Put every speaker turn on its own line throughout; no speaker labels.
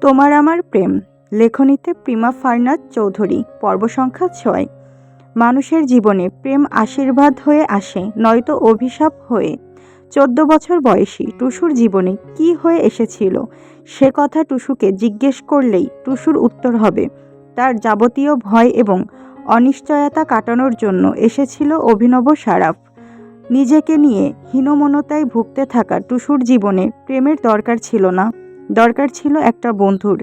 তোমার আমার প্রেম। লেখনীতে প্রিমা ফারনাথ চৌধুরী, পর্ব সংখ্যা ছয়। মানুষের জীবনে প্রেম আশীর্বাদ হয়ে আসে, নয়তো অভিশাপ হয়ে। চোদ্দ বছর বয়সী টুসুর জীবনে কি হয়ে এসেছিল? সে কথা টুসুকে জিজ্ঞেস করলেই টুসুর উত্তর হবে। তার যাবতীয় ভয় এবং অনিশ্চয়তা কাটানোর জন্য এসেছিল অভিনব সারাফ। নিজেকে নিয়ে হীনমনতায় ভুগতে থাকা টুসুর জীবনে প্রেমের দরকার ছিল না। দরকার ছিল একটা বন্ধুর,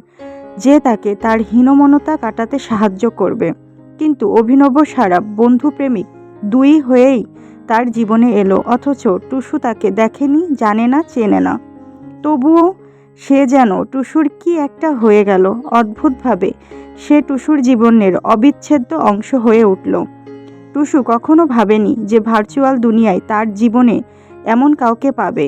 যে তাকে তার হীনমনতা কাটাতে সাহায্য করবে। কিন্তু অভিনব সারা বন্ধু প্রেমিক দুই হয়েই তার জীবনে এলো, অথচ টুসু তাকে দেখেনি, জানে না, চেনে না। তবুও সে যেন টুসুর কি একটা হয়ে গেল, অদ্ভুতভাবে সে টুসুর জীবনের অবিচ্ছেদ্য অংশ হয়ে উঠল। টুসু কখনো ভাবেনি যে ভার্চুয়াল দুনিয়ায় তার জীবনে এমন কাউকে পাবে।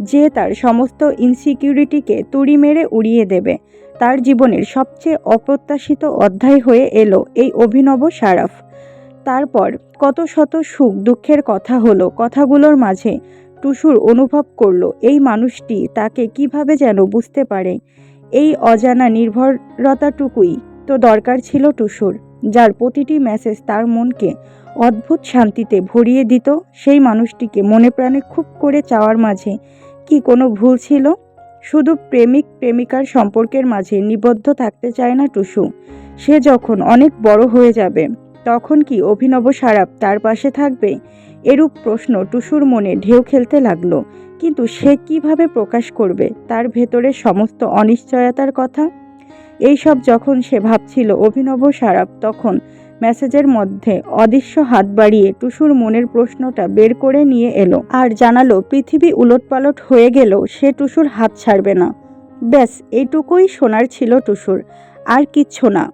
যে তার সমস্ত ইনসিকিউরিটিকে তুড়ি মেরে উড়িয়ে দেবে। তার জীবনের সবচেয়ে অপ্রত্যাশিত অধ্যায় হয়ে এলো এই অভিনব সারাফ। তারপর কত শত সুখ দুঃখের কথা হলো, কথাগুলোর মাঝে টুসুর অনুভব করল, এই মানুষটি তাকে কীভাবে যেন বুঝতে পারে? এই অজানা নির্ভরতাটুকুই তো দরকার ছিল টুসুর, যার প্রতিটি মেসেজ তার মনকে অদ্ভুত শান্তিতে ভরিয়ে দিত। সেই মানুষটিকে মনে প্রাণে খুব করে চাওয়ার মাঝে কি কোনো ভুল ছিল? শুধু প্রেমিক প্রেমিকার সম্পর্কের মাঝে নিবদ্ধ থাকতে চায় না টুসু। সে যখন অনেক বড় হয়ে যাবে, তখন কি অভিনব সারাপ তার পাশে থাকবে? এরূপ প্রশ্ন টুসুর মনে ঢেউ খেলতে লাগল। কিন্তু সে কীভাবে প্রকাশ করবে তার ভেতরে সমস্ত অনিশ্চয়তার কথা? এইসব যখন সে ভাবছিল অভিনব সারাপ, তখন মেসেজের মধ্যে অদৃশ্য হাত বাড়িয়ে টুসুর মনের প্রশ্নটা বের করে নিয়ে এলো আর জানালো, পৃথিবী উলটপালট হয়ে গেলেও সে টুসুর হাত ছাড়বে না। ব্যাস এইটুকুই শোনার ছিল টুসুর, আর কিচ্ছু না।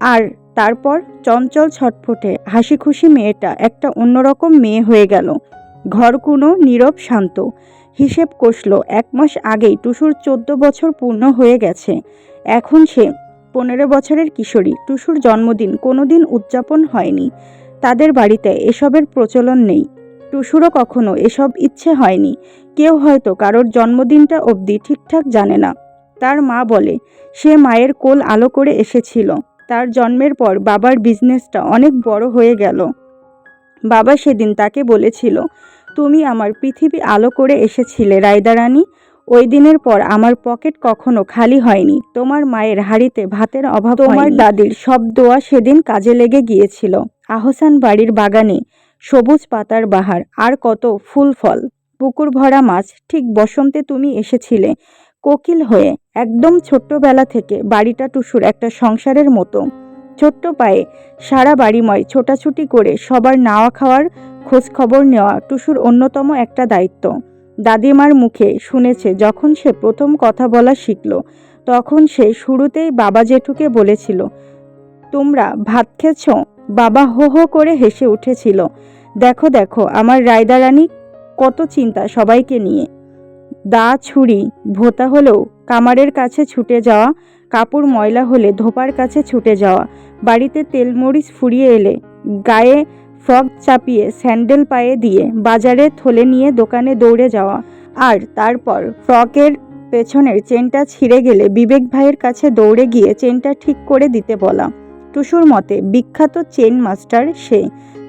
আর তারপর? চঞ্চল ছটফটে হাসি খুশি মেয়েটা একটা অন্যরকম মেয়ে হয়ে গেল। ঘর কোনো নীরব শান্ত। হিসেব কষল, এক মাস আগেই টুসুর চোদ্দ বছর পূর্ণ হয়ে গেছে। এখন সে পনেরো বছরের কিশোরী টুসুর জন্মদিন কোনো দিন উদযাপন হয়নি। তাদের বাড়িতে এসবের প্রচলন নেই। টুসুরও কখনো এসব ইচ্ছে হয়নি। কেউ হয়তো কারোর জন্মদিনটা অবধি ঠিকঠাক জানে না। তার মা বলে, সে মায়ের কোল আলো করে এসেছিল। তার জন্মের পর বাবার বিজনেসটা অনেক বড় হয়ে গেল। বাবা সেদিন তাকে বলেছিল, তুমি আমার পৃথিবী আলো করে এসেছিলে রায়দারানী ওই দিনের পর আমার পকেট কখনো খালি হয়নি। তোমার মায়ের হাড়িতে ভাতের অভাব তোমার দাদির সব দোয়া সেদিন কাজে লেগে গিয়েছিল। আহসান বাড়ির বাগানে সবুজ পাতার বাহার আর কত ফুল ফল। পুকুর ভরা মাছ ঠিক বসন্তে তুমি এসেছিলে কোকিল হয়ে। একদম ছোট্টবেলা থেকে বাড়িটা টুসুর একটা সংসারের মতো। ছোট্ট পায়ে সারা বাড়িময় ছোটাছুটি করে সবার নাওয়া খাওয়ার খোঁজ খবর নেওয়া টুসুর অন্যতম একটা দায়িত্ব। দাদিমার মুখে শুনেছে যখন সে প্রথম কথা বলা শিখল, তখন সে শুরুতেই বাবা জেঠুকে বলেছিল, তোমরা ভাত খেছ বাবা হো হো করে হেসে উঠেছিল, দেখো দেখো, আমার রায়দা রায়দারানী কত চিন্তা সবাইকে নিয়ে। দা ছুরি, ভোতা হলেও কামারের কাছে ছুটে যাওয়া, কাপড় ময়লা হলে ধোপার কাছে ছুটে যাওয়া, বাড়িতে তেলমরিচ ফুরিয়ে এলে গায়ে ফ্রক চাপিয়ে স্যান্ডেল পায়ে দিয়ে বাজারে থলে নিয়ে দোকানে দৌড়ে যাওয়া। আর তারপর ফ্রকের পেছনের চেনটা ছিঁড়ে গেলে বিবেক ভাইয়ের কাছে দৌড়ে গিয়ে চেনটা ঠিক করে দিতে বলা। টুসুর মতে, বিখ্যাত চেন মাস্টার সে।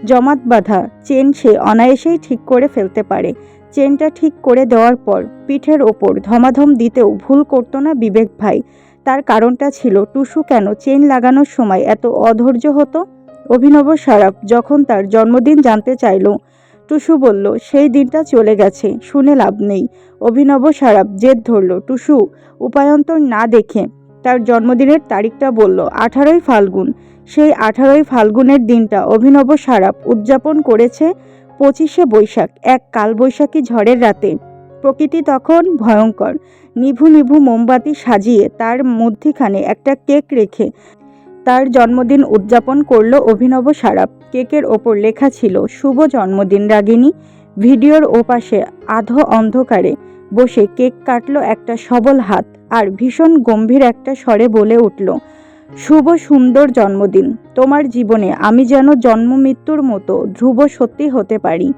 জমাত বাঁধা চেন সে অনায়াসেই ঠিক করে ফেলতে পারে। চেনটা ঠিক করে দেওয়ার পর পিঠের ওপর ধমাধম দিতেও ভুল করতো না বিবেক ভাই। তার কারণটা ছিল, টুসু কেন চেন লাগানোর সময় এত অধৈর্য হতো? অভিনব সারাপ যখন তার জন্মদিন জানতে চাইল, টুসু বলল, সেই দিনটা চলে গেছে, শুনে লাভ নেই। অভিনব সারাপ জেদ ধরল, টুসু, উপায়ন্তর না দেখে তার জন্মদিনের তারিখটা বলল, আঠারোই ফাল্গুন। সেই আঠারোই ফাল্গুনের দিনটা অভিনব সারাপ উদযাপন করেছে পঁচিশে বৈশাখ, এক কালবৈশাখী ঝড়ের রাতে। প্রকৃতি তখন ভয়ঙ্কর। নিভু নিভু মোমবাতি সাজিয়ে তার মধ্যিখানে একটা কেক রেখে তার জন্মদিন উদযাপন করল অভিনব সারাপ। কেকের ওপর লেখা ছিল, শুভ জন্মদিন রাগিনী। ভিডিওর ওপাশে আধো অন্ধকারে বসে কেক কাটলো একটা সবল হাত আর ভীষণ গম্ভীর একটা স্বরে বলে উঠল, শুভ সুন্দর জন্মদিন। তোমার জীবনে আমি যেন জন্ম মৃত্যুর মতো ধ্রুব সত্যি হতে পারি।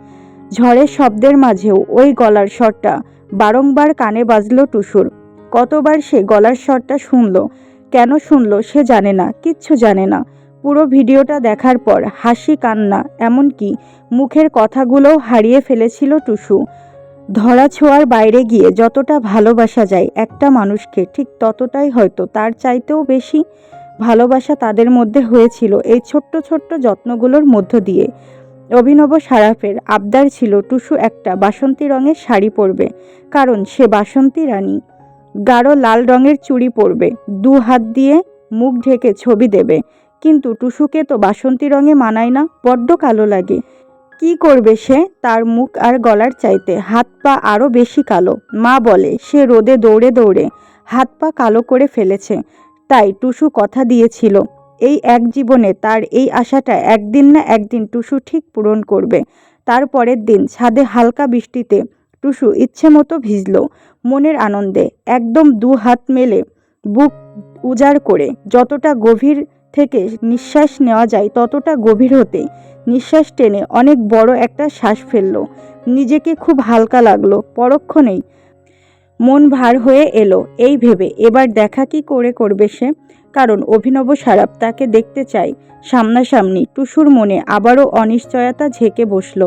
ঝড়ের শব্দের মাঝেও ওই গলার স্বরটা বারংবার কানে বাজলো টুসুর। কতবার সে গলার স্বরটা শুনল কেন শুনল সে জানে না, কিচ্ছু জানে না। পুরো ভিডিওটা দেখার পর হাসি, কান্না, এমনকি মুখের কথাগুলোও হারিয়ে ফেলেছিল টুসু। ধরা ছোঁয়ার বাইরে গিয়ে যতটা ভালোবাসা যায় একটা মানুষকে, ঠিক ততটাই হয়তো তার চাইতেও বেশি ভালোবাসা তাদের মধ্যে হয়েছিল এই ছোট্ট ছোট্ট যত্নগুলোর মধ্য দিয়ে। অভিনব সারাফের আবদার ছিল টুসু একটা বাসন্তী রঙের শাড়ি পরবে, কারণ সে বাসন্তী রানী। গাঢ় লাল রঙের চুড়ি পরবে। দু হাত দিয়ে মুখ ঢেকে ছবি দেবে। কিন্তু টুসুকে তো বাসন্তী রঙে মানায় না, বড্ড কালো লাগে। কি করবে সে? তার মুখ আর গলার চাইতে হাত পা আরও বেশি কালো। মা বলে, সে রোদে দৌড়ে দৌড়ে হাত পা কালো করে ফেলেছে। তাই টুসু কথা দিয়েছিল। এই এক জীবনে তার এই আশাটা একদিন না একদিন টুসু ঠিক পূরণ করবে। তার পরের দিন ছাদে হালকা বৃষ্টিতে টুসু ইচ্ছে মতো ভিজল মনের আনন্দে। একদম দু হাত মেলে বুক উজাড় করে। যতটা গভীর থেকে নিঃশ্বাস নেওয়া যায়, ততটা গভীর হতে নিঃশ্বাস টেনে অনেক বড় একটা শ্বাস ফেলল। নিজেকে খুব হালকা লাগল পরক্ষণেই মন ভার হয়ে এলো। এই ভেবে এবার দেখা কি করে করবে সে? কারণ অভিনব সারাপ তাকে দেখতে চাই সামনাসামনি। টুসুর মনে আবারও অনিশ্চয়তা ঝেঁকে বসল।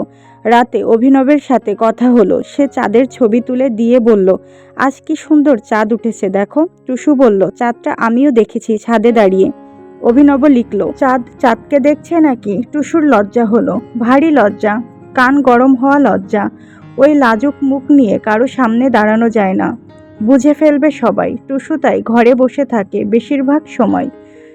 রাতে অভিনবের সাথে কথা হলো। সে চাঁদের ছবি তুলে দিয়ে বলল, আজ কি সুন্দর চাঁদ উঠেছে দেখো। টুসু বলল, চাঁদটা আমিও দেখেছি ছাদে দাঁড়িয়ে। অভিনব লিখল, চাঁদ, চাঁদকে দেখছে নাকি? টুসুর লজ্জা হলো, ভারী লজ্জা, কান গরম হওয়া লজ্জা। ওই লাজুক মুখ নিয়ে কারও সামনে দাঁড়ানো যায় না। বুঝে ফেলবে সবাই। টুসু তাই ঘরে বসে থাকে, বেশিরভাগ সময়।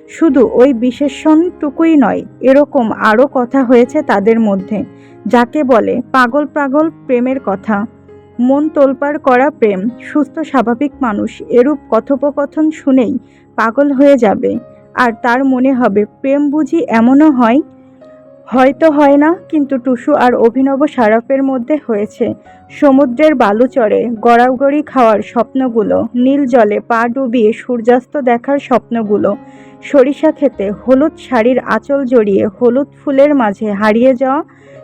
শুধু ওই বিশেষণটুকুই নয়, এরকম আরও কথা হয়েছে তাদের মধ্যে, যাকে বলে পাগল পাগল প্রেমের কথা। মন তোলপাড় করা প্রেম, সুস্থ স্বাভাবিক মানুষ, এরূপ কথোপকথন শুনেই পাগল হয়ে যাবে। আর তার মনে হবে, প্রেম বুঝি এমনও হয়? হয়তো হয় না, কিন্তু টুসু আর অভিনব সারাফের মধ্যে হয়েছে। সমুদ্রের বালুচরে গড়াগড়ি খাওয়ার স্বপ্নগুলো, নীল জলে পা ডুবিয়ে সূর্যাস্ত দেখার স্বপ্নগুলো, সরিষা খেতে হলুদ শাড়ির আঁচল জড়িয়ে হলুদ ফুলের মাঝে হারিয়ে যাওয়া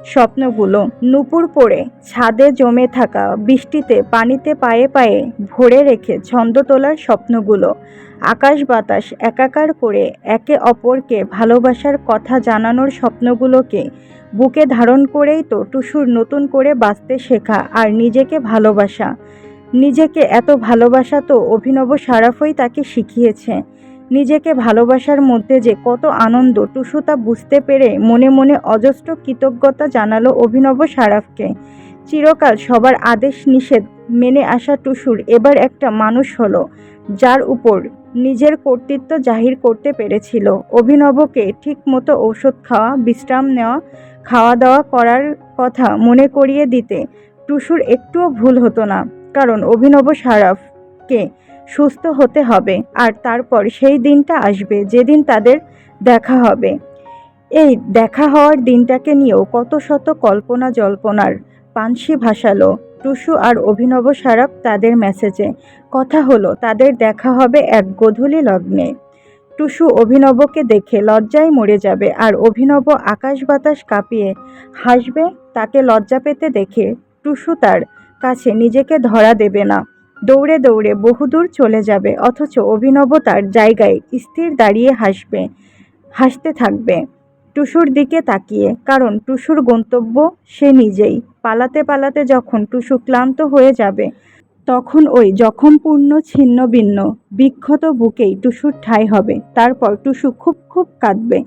স্বপ্নগুলো, নুপুর পড়ে ছাদে জমে থাকা বৃষ্টিতে পানিতে পায়ে পায়ে ভরে রেখে ছন্দ তোলার স্বপ্নগুলো, আকাশ বাতাস একাকার করে একে অপরকে ভালোবাসার কথা জানানোর স্বপ্নগুলোকে বুকে ধারণ করেই তো টুসুর নতুন করে বাঁচতে শেখা আর নিজেকে ভালোবাসা। নিজেকে এত ভালোবাসা তো অভিনব সারাফই তাকে শিখিয়েছে। নিজেকে ভালোবাসার মধ্যে যে কত আনন্দ টুসু তা বুঝতে পেরে মনে মনে অজস্র কৃতজ্ঞতা জানালো অভিনব সারাফকে। চিরকাল সবার আদেশ নিষেধ মেনে আসা টুসুর এবার একটা মানুষ হলো, যার উপর নিজের কর্তৃত্ব জাহির করতে পেরেছিল। অভিনবকে ঠিক মতো ঔষধ খাওয়া, বিশ্রাম নেওয়া খাওয়া দাওয়া করার কথা মনে করিয়ে দিতে টুসুর একটুও ভুল হতো না, কারণ অভিনব সারাফকে সুস্থ হতে হবে আর তারপর সেই দিনটা আসবে যেদিন তাদের দেখা হবে। এই দেখা হওয়ার দিনটাকে নিয়েও কত শত কল্পনা জল্পনার পানসি ভাসালো টুসু আর অভিনব সারাপ তাদের মেসেজে কথা হলো, তাদের দেখা হবে এক গধূলি লগ্নে। টুসু অভিনবকে দেখে লজ্জায় মরে যাবে আর অভিনব আকাশ বাতাস কাঁপিয়ে হাসবে। তাকে লজ্জা পেতে দেখে টুসু তার কাছে নিজেকে ধরা দেবে না। দৌড়ে দৌড়ে বহুদূর চলে যাবে, অথচ অভিনব তার জায়গায় স্থির দাঁড়িয়ে হাসবে, হাসতে থাকবে। টুসুর দিকে তাকিয়ে, কারণ টুসুর গন্তব্য সে নিজেই। পালাতে পালাতে যখন টুসু ক্লান্ত হয়ে যাবে তখন ওই জখমপূর্ণ ছিন্ন ভিন্ন, বিক্ষত বুকেই টুসুর ঠাঁই হবে। তারপর টুসু খুব খুব কাঁদবে।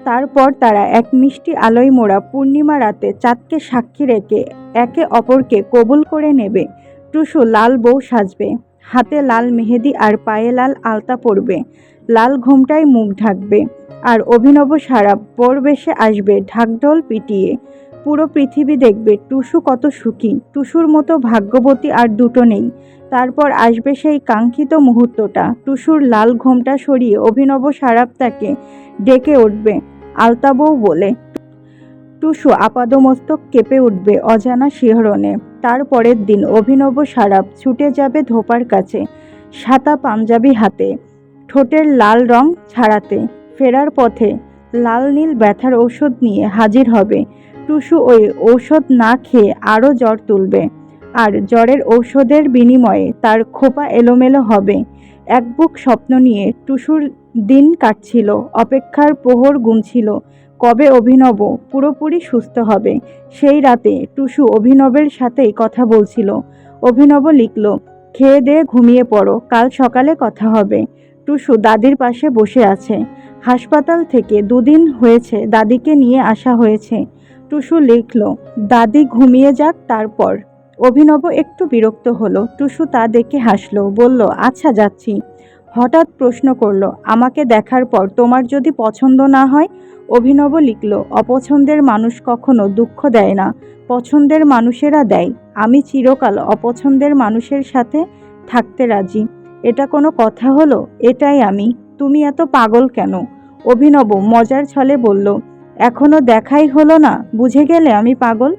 তারপর তারা এক মিষ্টি আলোয় মোড়া পূর্ণিমা রাতে চাঁদকে সাক্ষী রেখে একে অপরকে কবুল করে নেবে। টুসু লাল বউ সাজবে। হাতে লাল মেহেদি আর পায়ে লাল আলতা পরবে। লাল ঘোমটায় মুখ ঢাকবে। আর অভিনব সারা পরবেশে আসবে ঢাকঢোল পিটিয়ে। পুরো পৃথিবী দেখবে, টুসু কত সুখী। টুসুর মতো ভাগ্যবতী আর দুটো নেই। তারপর আসবে সেই কাঙ্ক্ষিত মুহূর্তটা। টুসুর লাল ঘোমটা সরিয়ে অভিনব সারাপ তাকে ডেকে উঠবে আলতাবউ বলে। টুসু আপাদমস্তক কেঁপে উঠবে অজানা শিহরণে। তার পরের দিন অভিনব সারাপ ছুটে যাবে ধোপার কাছে, সাতা পাঞ্জাবি হাতে, ঠোঁটের লাল রং ছাড়াতে। ফেরার পথে লাল নীল ব্যথার ঔষধ নিয়ে হাজির হবে। টুসু ওই ঔষধ না খেয়ে আরও জ্বর তুলবে। আর জ্বরের ঔষধের বিনিময়ে তার খোপা এলোমেলো হবে। এক বুক স্বপ্ন নিয়ে টুসুর দিন কাটছিল, অপেক্ষার প্রহর গুনছিল, কবে অভিনব, পুরোপুরি সুস্থ হবে। সেই রাতে টুসু অভিনবের সাথেই কথা বলছিল। অভিনব লিখল, খেয়ে দিয়ে ঘুমিয়ে পড়ো, কাল সকালে কথা হবে টুসু দাদির পাশে বসে আছে। হাসপাতাল থেকে দুদিন হয়েছে দাদিকে নিয়ে আসা হয়েছে। টুসু লিখল, দাদি ঘুমিয়ে যাক তারপর। অভিনব একটু বিরক্ত হলো। টুসু তা দেখে হাসলো, বলল আচ্ছা যাচ্ছি। হঠাৎ প্রশ্ন করল, আমাকে দেখার পর তোমার যদি পছন্দ না হয়? অভিনব লিখল, অপছন্দের মানুষ কখনো দুঃখ দেয় না। পছন্দের মানুষেরা দেয়। আমি চিরকাল অপছন্দের মানুষের সাথে থাকতে রাজি। এটা কোনো কথা হলো? এটাই আমি। তুমি এত পাগল কেন? অভিনব মজার ছলে বলল এখনও দেখাই হলো না, বুঝে গেলে আমি পাগল?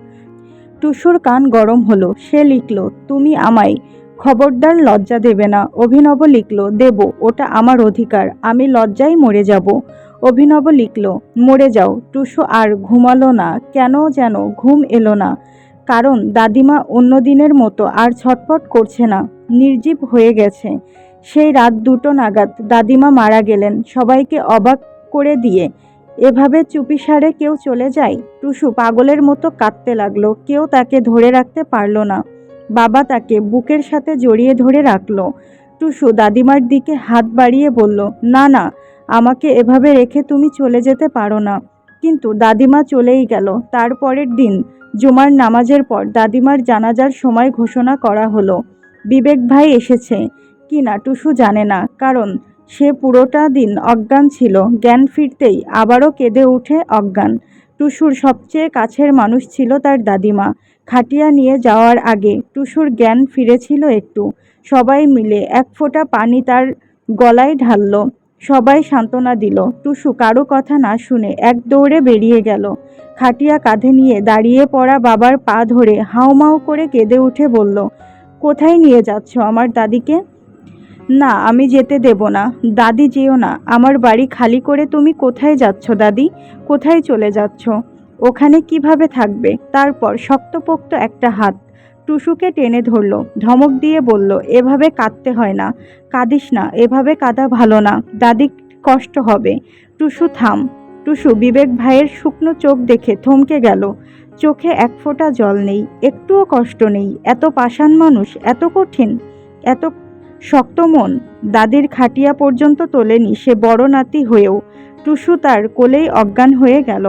টুসুর কান গরম হলো, সে লিখল, তুমি আমায় খবরদার লজ্জা দেবে না। অভিনব লিখল, দেব, ওটা আমার অধিকার, আমি লজ্জায় মরে যাব। অভিনব লিখল, মরে যাও। টুসু আর ঘুমালো না, কেন যেন ঘুম এলো না, কারণ দাদিমা অন্য দিনের মতো আর ছটফট করছে না, নির্জীব হয়ে গেছে। সেই রাত দুটো নাগাদ দাদিমা মারা গেলেন, সবাইকে অবাক করে দিয়ে এভাবে চুপিসারে কেউ চলে যায়। টুসু পাগলের মতো কাঁদতে লাগল। কেউ তাকে ধরে রাখতে পারল না। বাবা তাকে বুকের সাথে জড়িয়ে ধরে রাখল। টুসু দাদিমার দিকে হাত বাড়িয়ে বলল, না না, আমাকে এভাবে রেখে তুমি চলে যেতে পারো না। কিন্তু দাদিমা চলেই গেল। তারপরের দিন, জুমার নামাজের পর দাদিমার জানাজার সময় ঘোষণা করা হলো। বিবেক ভাই এসেছে। কি না টুসু জানে না, কারণ সে পুরোটা দিন অজ্ঞান ছিল, জ্ঞান ফিরতেই আবারও কেঁদে উঠে অজ্ঞান। টুসুর সবচেয়ে কাছের মানুষ ছিল তার দাদিমা। খাটিয়া নিয়ে যাওয়ার আগে টুসুর জ্ঞান ফিরেছিল একটু। সবাই মিলে এক ফোঁটা পানি তার গলায় ঢালল। সবাই সান্ত্বনা দিল। টুসু কারও কথা না শুনে এক দৌড়ে বেরিয়ে গেল। খাটিয়া কাঁধে নিয়ে দাঁড়িয়ে পড়া বাবার পা ধরে হাউমাউ করে কেঁদে উঠে বলল, কোথায় নিয়ে যাচ্ছ আমার দাদিকে? না, আমি যেতে দেব না। দাদি, যেও না। আমার বাড়ি খালি করে তুমি কোথায় যাচ্ছ, দাদি? কোথায় চলে যাচ্ছ? ওখানে কীভাবে থাকবে? তারপর শক্তপোক্ত একটা হাত টুসুকে টেনে ধরলো, ধমক দিয়ে বলল, এভাবে কাঁদতে হয় না। কাঁদিস না, এভাবে কাঁদা ভালো না। দাদি, কষ্ট হবে। টুসু, থাম। টুসু বিবেক ভাইয়ের শুকনো চোখ দেখে থমকে গেল। চোখে এক ফোঁটা জল নেই, একটুও কষ্ট নেই। এত পাষাণ মানুষ, এত কঠিন, এত শক্ত মন দাদির খাটিয়া পর্যন্ত তোলেনি সে বড় নাতি হয়েও, টুসু তার কোলেই অজ্ঞান হয়ে গেল।